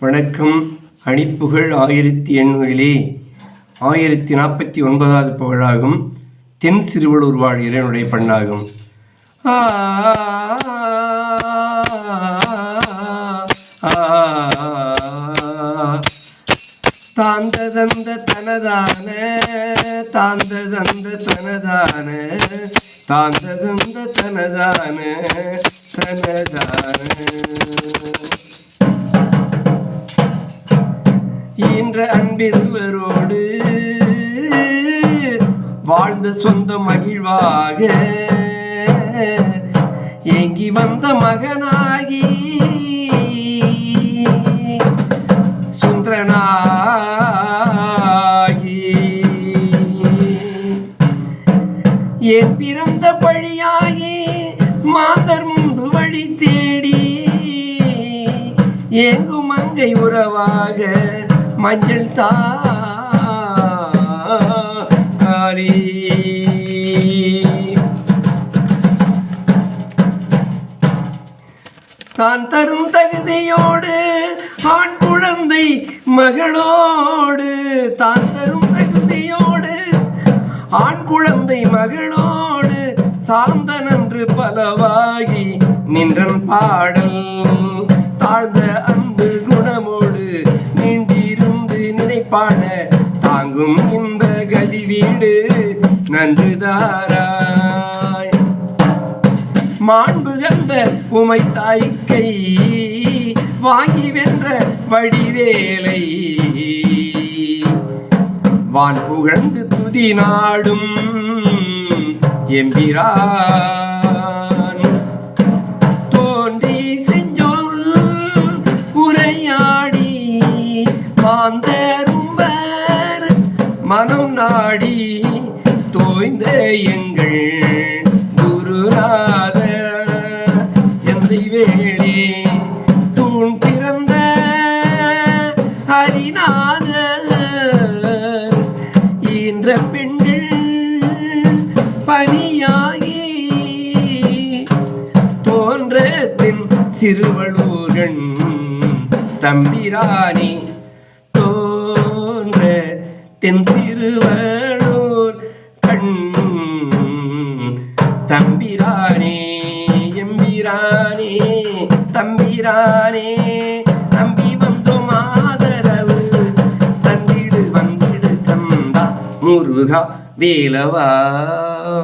வணக்கம் அணிப்புகழ் ஆயிரத்தி எண்ணூறிலே ஆயிரத்தி நாற்பத்தி ஒன்பதாவது புகழாகும் தென் சிறுவலூர் வாழ் இறைவனுடைய பண்ணாகும் ஆ, தந்த தனதான தனதான தாந்ததந்த தனதான தாந்ததந்த தனதான தனதான ஈன்ற அன்பிருவரோடு வாழ்ந்த சொந்த மகிழ்வாக ஏங்கி வந்த மகனாகி சுந்தரனாகி. என் பிறந்த பழியாகி மாதர் முன்பு வழி தேடி ஏங்கும் மங்கை உறவாக மஞ்சள் தாரி தான் தரும் தகுதியோடு ஆண் குழந்தை மகளோடு. தான் தரும் தகுதியோடு ஆண் குழந்தை மகளோடு சார்ந்த நன்று பலவாகி நின்றன் பாடல். பாட தாங்கும் இந்த கதி வீடு நன்று தாராய் மாண்பு கந்த உமை தாய்க்கை வாங்கி வென்ற வடிவேலை. வான் புகழ்ந்து துதி நாடும் எம்பிரான். தோன்றி செஞ்சொல் உரையாடி மாந்தரும்பர் மனம் நாடி தோய்ந்த எங்கள் குருநாத. எந்தை வேளே தூண் பிறந்த ஹரிநாத. ஈன்ற பெண்கள் பணியாகி தோன்றத்தின் சிறுவளூரன் தம்பிராணி தோன்ற தென் சிறுவளூர் கண் தம்பிரானே எம்பிரானே தம்பிரானே நம்பி வந்தோம் ஆதரவு தந்திடு வந்திடு தந்தா முருகா வேலவா.